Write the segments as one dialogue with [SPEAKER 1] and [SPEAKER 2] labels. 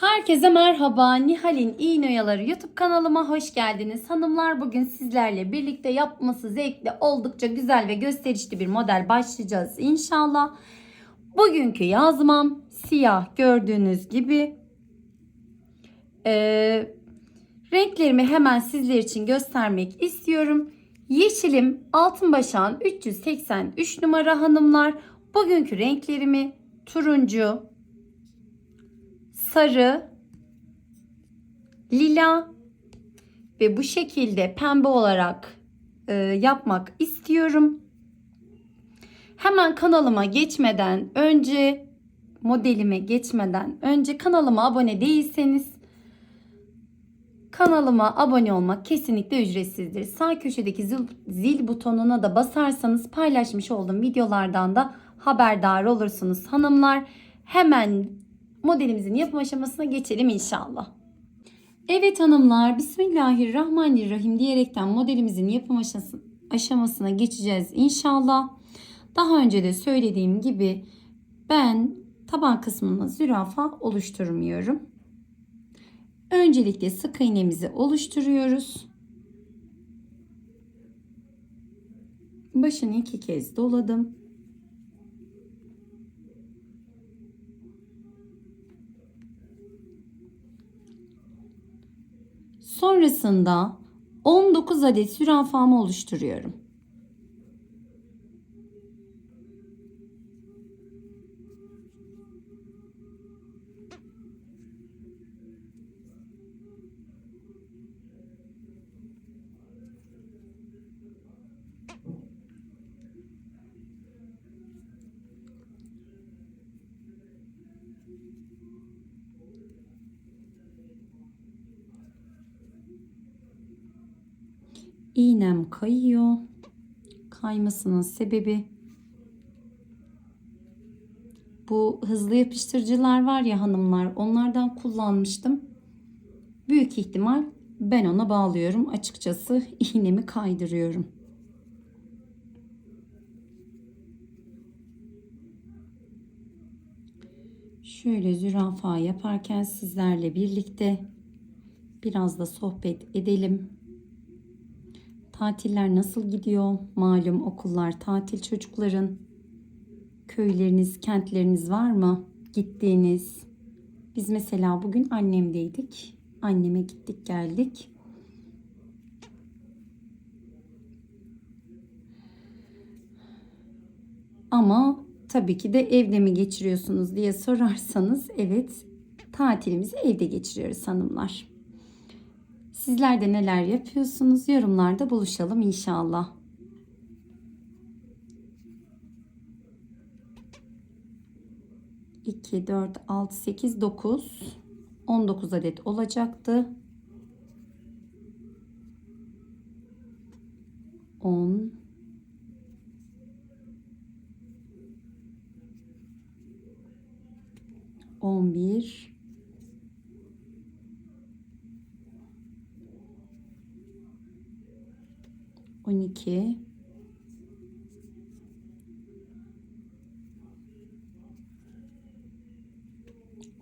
[SPEAKER 1] Herkese merhaba. Nihal'in İğnoyaları YouTube kanalıma hoş geldiniz. Hanımlar bugün sizlerle birlikte yapması zevkli, oldukça güzel ve gösterişli bir model başlayacağız inşallah. Bugünkü yazmam siyah gördüğünüz gibi. Ee, renklerimi hemen sizler için göstermek istiyorum. Yeşilim altın başağın 383 numara hanımlar. Bugünkü renklerimi turuncu, sarı, lila ve bu şekilde pembe olarak e, yapmak istiyorum. Hemen kanalıma geçmeden önce modelime geçmeden önce kanalıma abone değilseniz kanalıma abone olmak kesinlikle ücretsizdir. Sağ köşedeki zil, zil butonuna da basarsanız paylaşmış olduğum videolardan da haberdar olursunuz hanımlar. Hemen modelimizin yapım aşamasına geçelim inşallah. Evet hanımlar Bismillahirrahmanirrahim diyerekten modelimizin yapım aşaması- aşamasına geçeceğiz inşallah. Daha önce de söylediğim gibi ben taban kısmına zürafa oluşturmuyorum. Öncelikle sık iğnemizi oluşturuyoruz. Başını iki kez doladım. Sonrasında 19 adet zürafamı oluşturuyorum. İğnem kayıyor. Kaymasının sebebi bu hızlı yapıştırıcılar var ya hanımlar onlardan kullanmıştım. Büyük ihtimal ben ona bağlıyorum. Açıkçası iğnemi kaydırıyorum. Şöyle zürafa yaparken sizlerle birlikte biraz da sohbet edelim. Tatiller nasıl gidiyor? Malum okullar tatil çocukların. Köyleriniz, kentleriniz var mı? Gittiğiniz. Biz mesela bugün annemdeydik. Anneme gittik geldik. Ama tabii ki de evde mi geçiriyorsunuz diye sorarsanız evet tatilimizi evde geçiriyoruz hanımlar. Sizler de neler yapıyorsunuz? Yorumlarda buluşalım inşallah. İki, dört, altı, sekiz, dokuz. On dokuz adet olacaktı. On. On bir. 12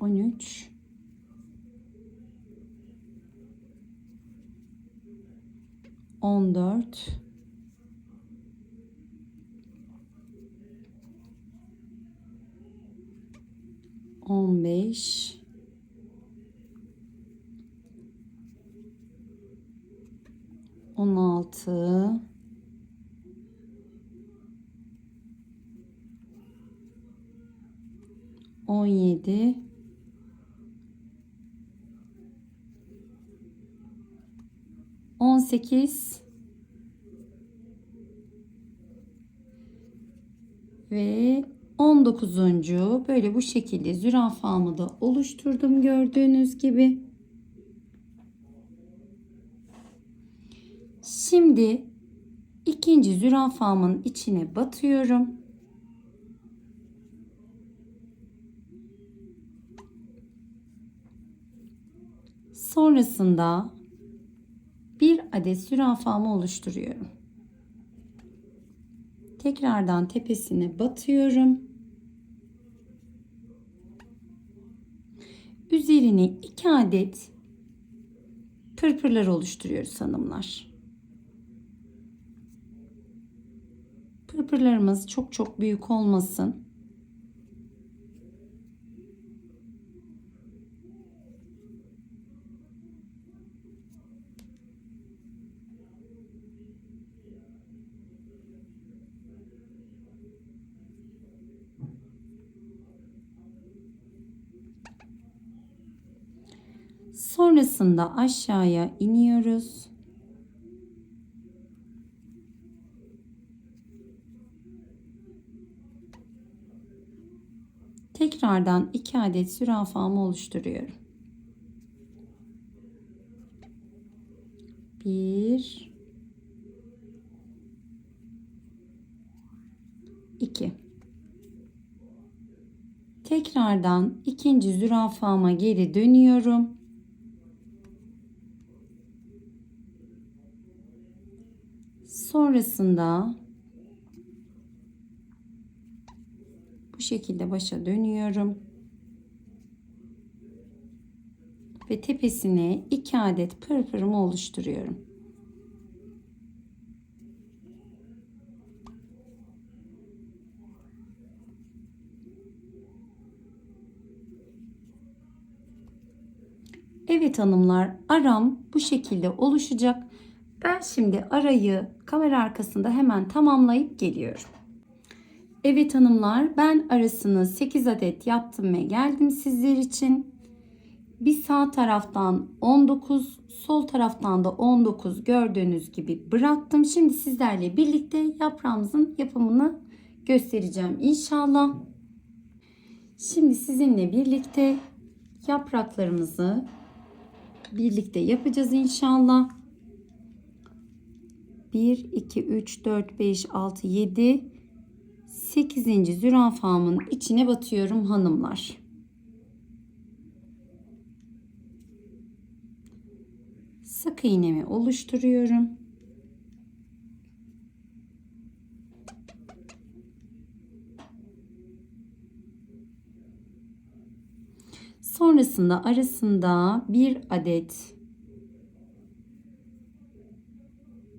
[SPEAKER 1] 13 14 15 16 17 18 ve 19. böyle bu şekilde zürafamı da oluşturdum gördüğünüz gibi. Şimdi ikinci zürafamın içine batıyorum. Sonrasında bir adet zürafamı oluşturuyorum. Tekrardan tepesine batıyorum. üzerine 2 adet pırpırlar oluşturuyoruz hanımlar. Pırpırlarımız çok çok büyük olmasın. Sonrasında aşağıya iniyoruz. Tekrardan iki adet zürafamı oluşturuyorum. Bir, iki. Tekrardan ikinci zürafama geri dönüyorum. Sonrasında şekilde başa dönüyorum. Ve tepesine iki adet pırpırımı oluşturuyorum. Evet hanımlar aram bu şekilde oluşacak. Ben şimdi arayı kamera arkasında hemen tamamlayıp geliyorum. Evet hanımlar ben arasını 8 adet yaptım ve geldim sizler için. Bir sağ taraftan 19, sol taraftan da 19 gördüğünüz gibi bıraktım. Şimdi sizlerle birlikte yaprağımızın yapımını göstereceğim inşallah. Şimdi sizinle birlikte yapraklarımızı birlikte yapacağız inşallah. 1, 2, 3, 4, 5, 6, 7, 8. zürafamın içine batıyorum hanımlar. Sık iğnemi oluşturuyorum. Sonrasında arasında bir adet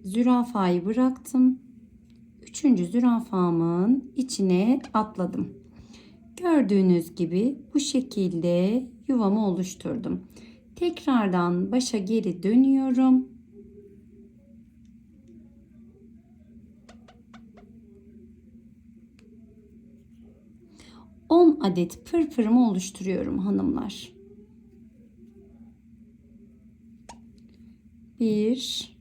[SPEAKER 1] zürafayı bıraktım. Üçüncü zürafamın içine atladım. Gördüğünüz gibi bu şekilde yuvamı oluşturdum. Tekrardan başa geri dönüyorum. On adet pırpırımı oluşturuyorum hanımlar. Bir,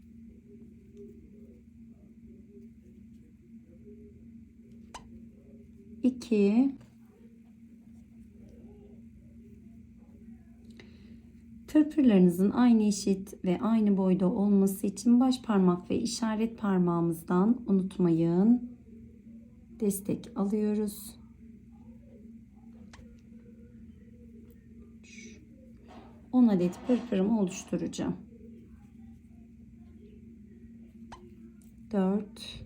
[SPEAKER 1] 2 Pırpırlarınızın aynı eşit ve aynı boyda olması için baş parmak ve işaret parmağımızdan unutmayın. Destek alıyoruz. On adet pırpırımı oluşturacağım. Dört.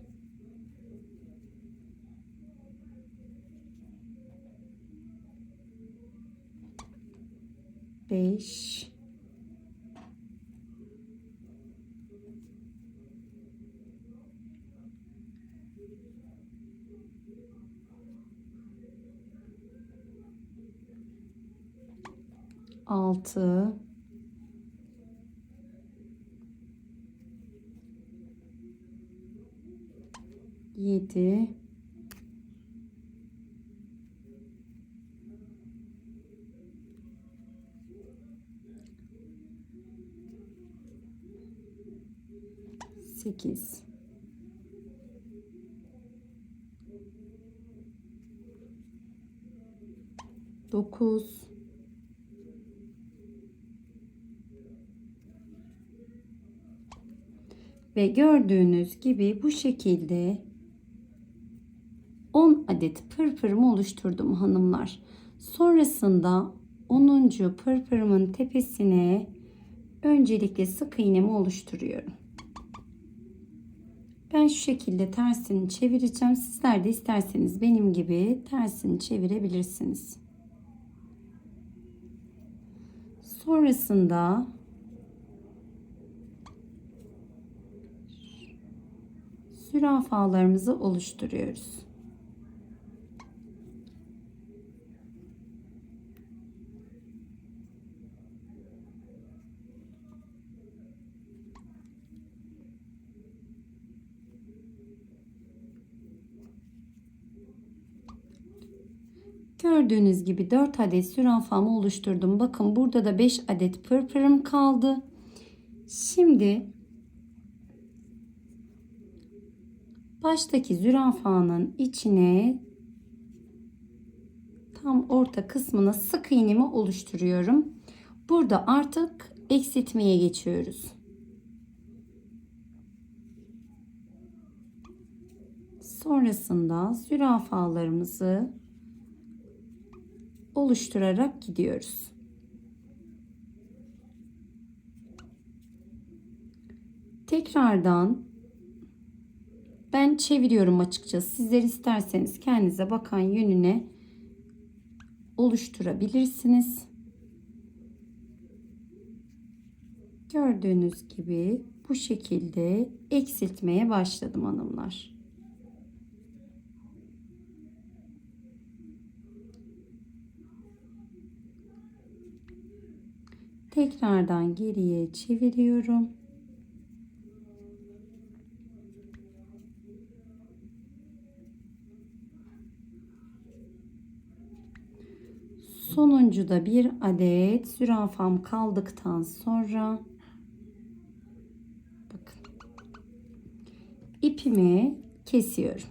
[SPEAKER 1] 5 6 7 8 9 ve gördüğünüz gibi bu şekilde 10 adet pırpırımı oluşturdum hanımlar. Sonrasında 10. pırpırımın tepesine öncelikle sık iğnemi oluşturuyorum. Ben şu şekilde tersini çevireceğim. Sizler de isterseniz benim gibi tersini çevirebilirsiniz. Sonrasında zürafalarımızı oluşturuyoruz. Gördüğünüz gibi 4 adet zürafamı oluşturdum. Bakın burada da 5 adet pırpırım kaldı. Şimdi baştaki zürafanın içine tam orta kısmına sık iğnemi oluşturuyorum. Burada artık eksiltmeye geçiyoruz. Sonrasında zürafalarımızı oluşturarak gidiyoruz. Tekrardan ben çeviriyorum açıkçası. Sizler isterseniz kendinize bakan yönüne oluşturabilirsiniz. Gördüğünüz gibi bu şekilde eksiltmeye başladım hanımlar. Tekrardan geriye çeviriyorum. Sonuncuda bir adet zürafam kaldıktan sonra bakın ipimi kesiyorum.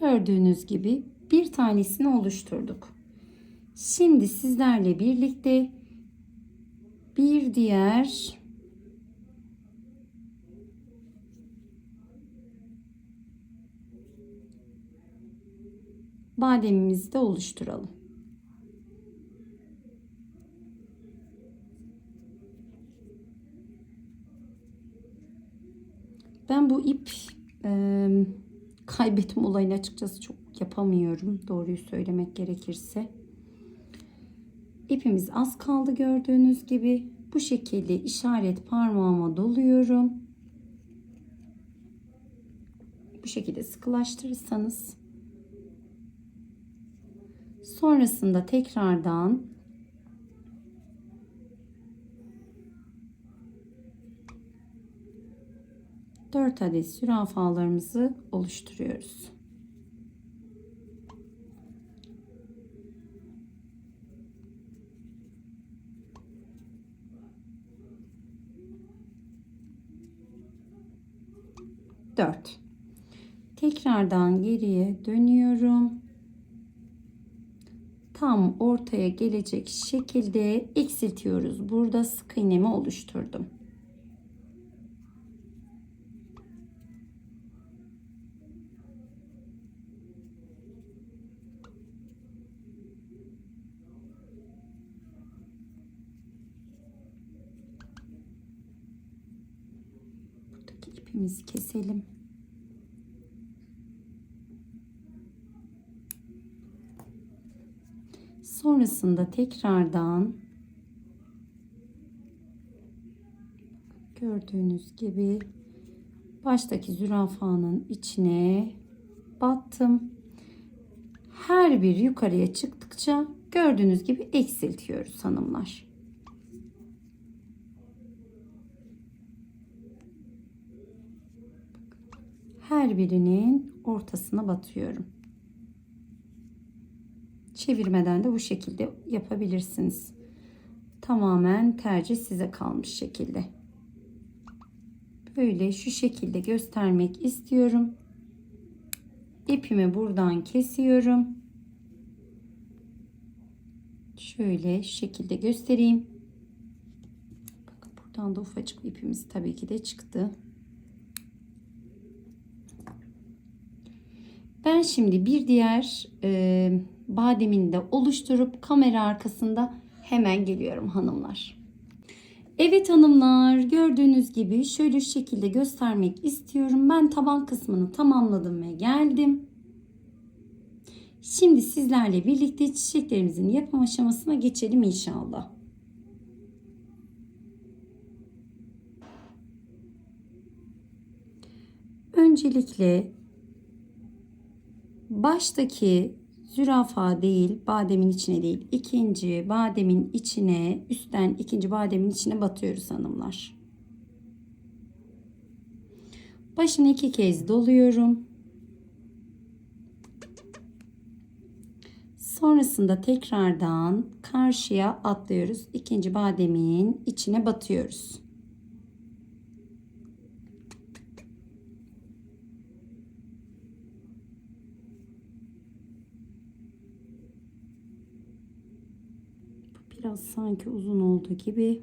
[SPEAKER 1] Gördüğünüz gibi bir tanesini oluşturduk. Şimdi sizlerle birlikte bir diğer bademimizi de oluşturalım. Ben bu ip e, kaybetme olayını açıkçası çok yapamıyorum. Doğruyu söylemek gerekirse. İpimiz az kaldı gördüğünüz gibi. Bu şekilde işaret parmağıma doluyorum. Bu şekilde sıkılaştırırsanız sonrasında tekrardan dört adet zürafalarımızı oluşturuyoruz. Dört. Tekrardan geriye dönüyorum. Tam ortaya gelecek şekilde eksiltiyoruz. Burada sık iğnemi oluşturdum. Buradaki ipimizi keselim. Sonrasında tekrardan gördüğünüz gibi baştaki zürafanın içine battım. Her bir yukarıya çıktıkça gördüğünüz gibi eksiltiyoruz hanımlar. Her birinin ortasına batıyorum. Çevirmeden de bu şekilde yapabilirsiniz. Tamamen tercih size kalmış şekilde. Böyle şu şekilde göstermek istiyorum. İpimi buradan kesiyorum. Şöyle şekilde göstereyim. Bakın buradan da ufacık ipimiz tabii ki de çıktı. Ben şimdi bir diğer e, bademini de oluşturup kamera arkasında hemen geliyorum hanımlar. Evet hanımlar gördüğünüz gibi şöyle şekilde göstermek istiyorum. Ben taban kısmını tamamladım ve geldim. Şimdi sizlerle birlikte çiçeklerimizin yapım aşamasına geçelim inşallah. Öncelikle baştaki zürafa değil, bademin içine değil, ikinci bademin içine, üstten ikinci bademin içine batıyoruz hanımlar. Başını iki kez doluyorum. Sonrasında tekrardan karşıya atlıyoruz. İkinci bademin içine batıyoruz. Bu biraz sanki uzun oldu gibi.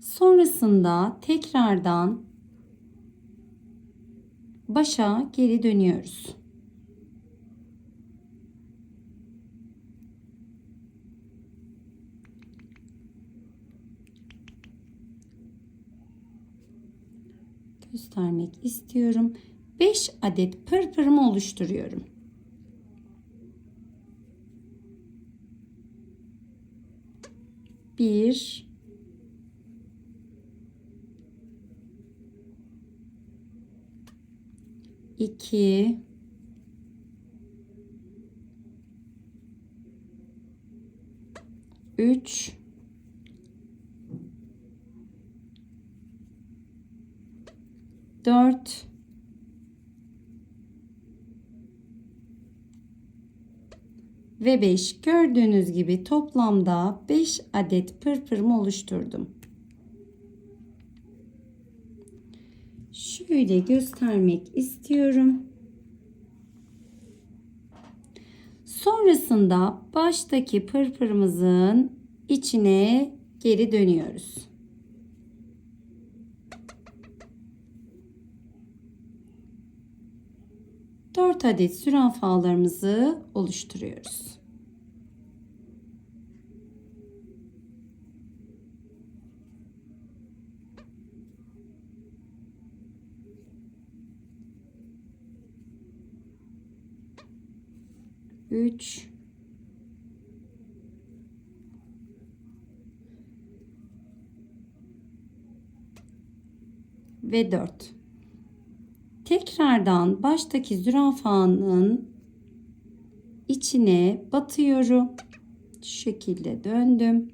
[SPEAKER 1] Sonrasında tekrardan başa geri dönüyoruz. Göstermek istiyorum. 5 adet pırpırımı oluşturuyorum. Bir, 2 3 4 ve 5 gördüğünüz gibi toplamda 5 adet pırpırımı oluşturdum. şöyle göstermek istiyorum. Sonrasında baştaki pırpırımızın içine geri dönüyoruz. Dört adet zürafalarımızı oluşturuyoruz. 3 ve 4. Tekrardan baştaki zürafanın içine batıyorum. Şu şekilde döndüm.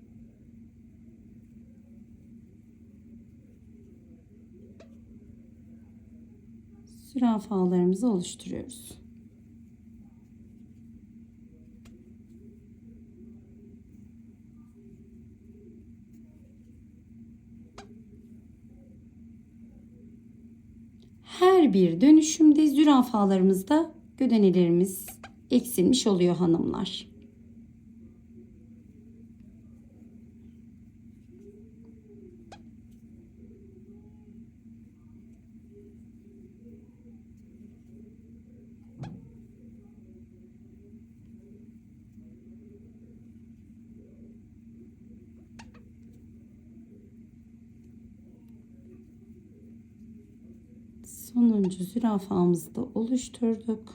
[SPEAKER 1] Zürafalarımızı oluşturuyoruz. her bir dönüşümde zürafalarımızda gödenelerimiz eksilmiş oluyor hanımlar. Sonuncu zürafamızı da oluşturduk.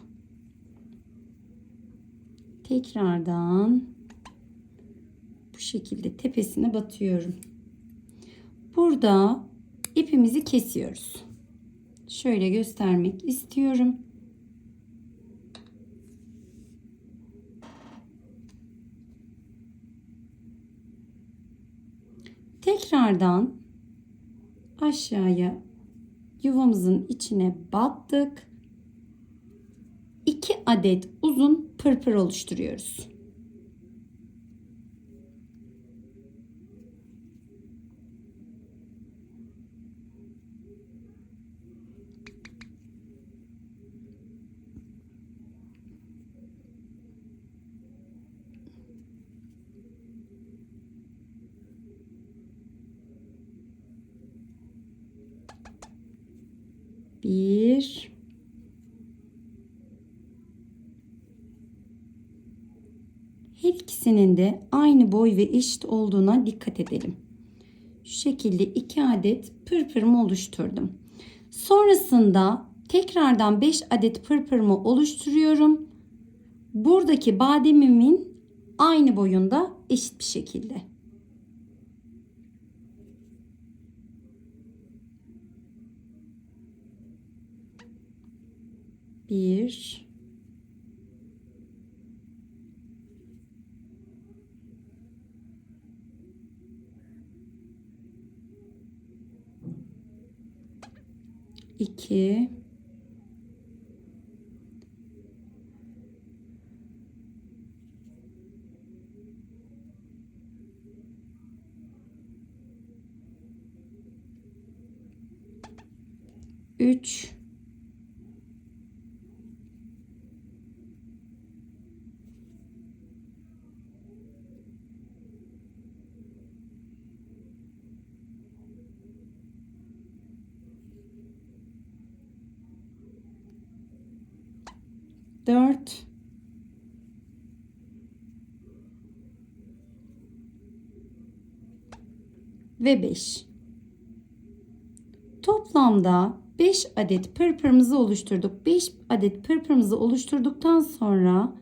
[SPEAKER 1] Tekrardan bu şekilde tepesine batıyorum. Burada ipimizi kesiyoruz. Şöyle göstermek istiyorum. Tekrardan aşağıya yuvamızın içine battık. 2 adet uzun pırpır oluşturuyoruz. Bir. Her ikisinin de aynı boy ve eşit olduğuna dikkat edelim. Şu şekilde iki adet pırpırımı oluşturdum. Sonrasında tekrardan 5 adet pırpırımı oluşturuyorum. Buradaki bademimin aynı boyunda eşit bir şekilde. Bir, 2 3 ve 5. Toplamda 5 adet pırpırımızı oluşturduk. 5 adet pırpırımızı oluşturduktan sonra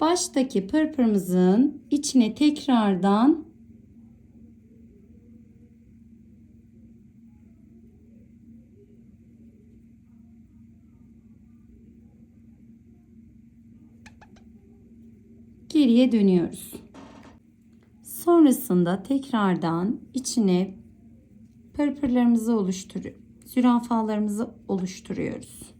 [SPEAKER 1] baştaki pırpırımızın içine tekrardan geriye dönüyoruz. Sonrasında tekrardan içine pırpırlarımızı oluşturuyor. Zürafalarımızı oluşturuyoruz.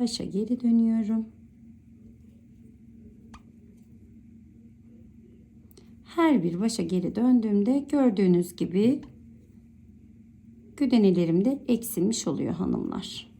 [SPEAKER 1] Başa geri dönüyorum. Her bir başa geri döndüğümde gördüğünüz gibi güdenelerim de eksilmiş oluyor hanımlar.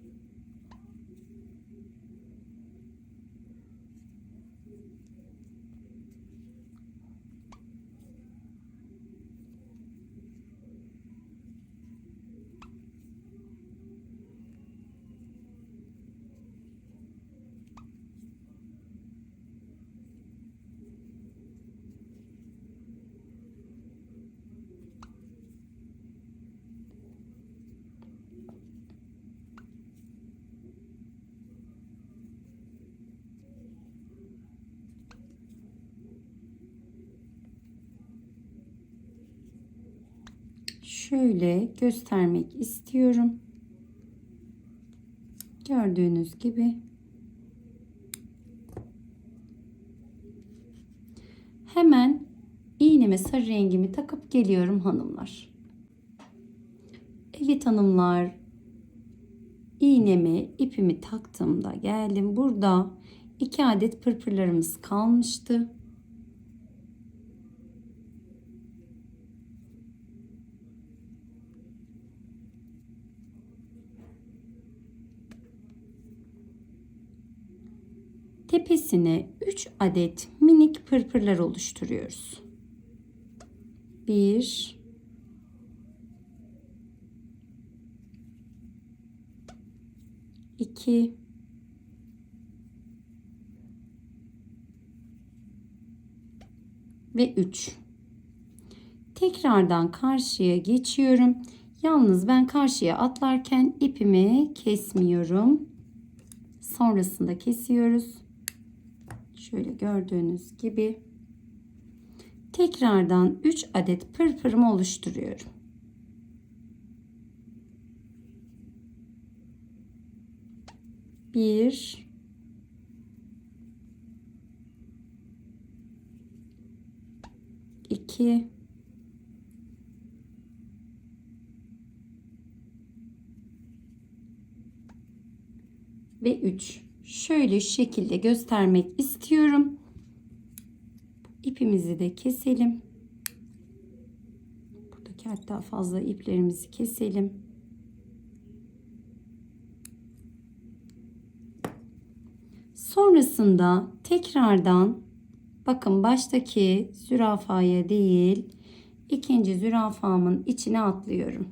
[SPEAKER 1] Şöyle göstermek istiyorum. Gördüğünüz gibi hemen iğneme sarı rengimi takıp geliyorum hanımlar. Evet hanımlar iğnemi ipimi taktığımda geldim. Burada iki adet pırpırlarımız kalmıştı. Tepesine 3 adet minik pırpırlar oluşturuyoruz. 1 2 ve 3 tekrardan karşıya geçiyorum. Yalnız ben karşıya atlarken ipimi kesmiyorum. Sonrasında kesiyoruz Şöyle gördüğünüz gibi tekrardan 3 adet pırpırımı oluşturuyorum. Bir, iki, ve üç şöyle şekilde göstermek istiyorum. İpimizi de keselim. Buradaki hatta fazla iplerimizi keselim. Sonrasında tekrardan bakın baştaki zürafaya değil ikinci zürafamın içine atlıyorum.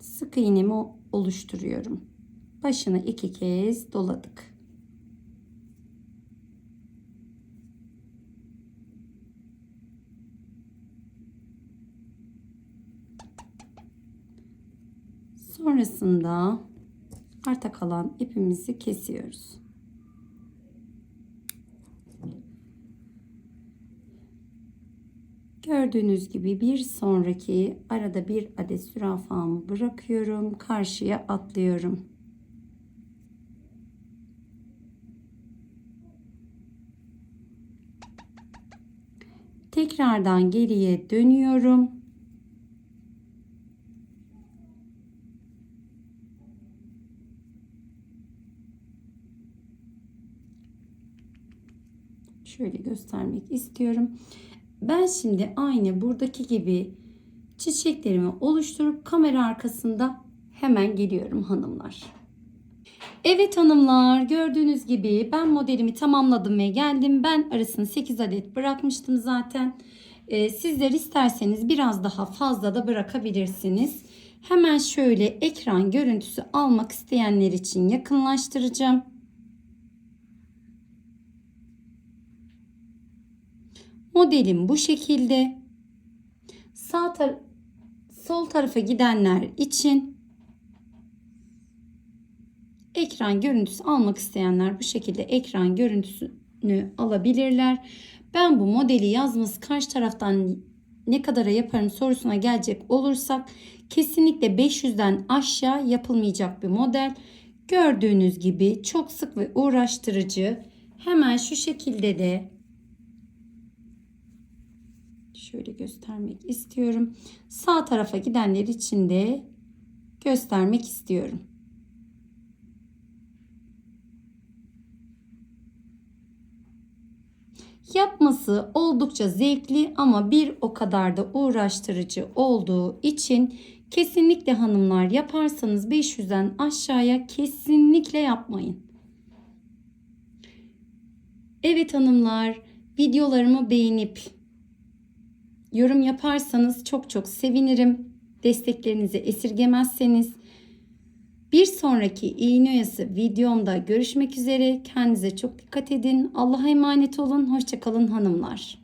[SPEAKER 1] Sık iğnemi oluşturuyorum. Başını iki kez doladık. Sonrasında arta kalan ipimizi kesiyoruz. Gördüğünüz gibi bir sonraki arada bir adet zürafamı bırakıyorum. Karşıya atlıyorum. Tekrardan geriye dönüyorum. Şöyle göstermek istiyorum. Ben şimdi aynı buradaki gibi çiçeklerimi oluşturup kamera arkasında hemen geliyorum hanımlar. Evet hanımlar gördüğünüz gibi ben modelimi tamamladım ve geldim. Ben arasını 8 adet bırakmıştım zaten. Ee, sizler isterseniz biraz daha fazla da bırakabilirsiniz. Hemen şöyle ekran görüntüsü almak isteyenler için yakınlaştıracağım. Modelim bu şekilde. Sağ tar sol tarafa gidenler için ekran görüntüsü almak isteyenler bu şekilde ekran görüntüsünü alabilirler. Ben bu modeli yazması karşı taraftan ne kadara yaparım sorusuna gelecek olursak kesinlikle 500'den aşağı yapılmayacak bir model. Gördüğünüz gibi çok sık ve uğraştırıcı. Hemen şu şekilde de şöyle göstermek istiyorum. Sağ tarafa gidenler için de göstermek istiyorum. Yapması oldukça zevkli ama bir o kadar da uğraştırıcı olduğu için kesinlikle hanımlar yaparsanız 500'den aşağıya kesinlikle yapmayın. Evet hanımlar videolarımı beğenip yorum yaparsanız çok çok sevinirim. Desteklerinizi esirgemezseniz. Bir sonraki iğne videomda görüşmek üzere. Kendinize çok dikkat edin. Allah'a emanet olun. Hoşçakalın hanımlar.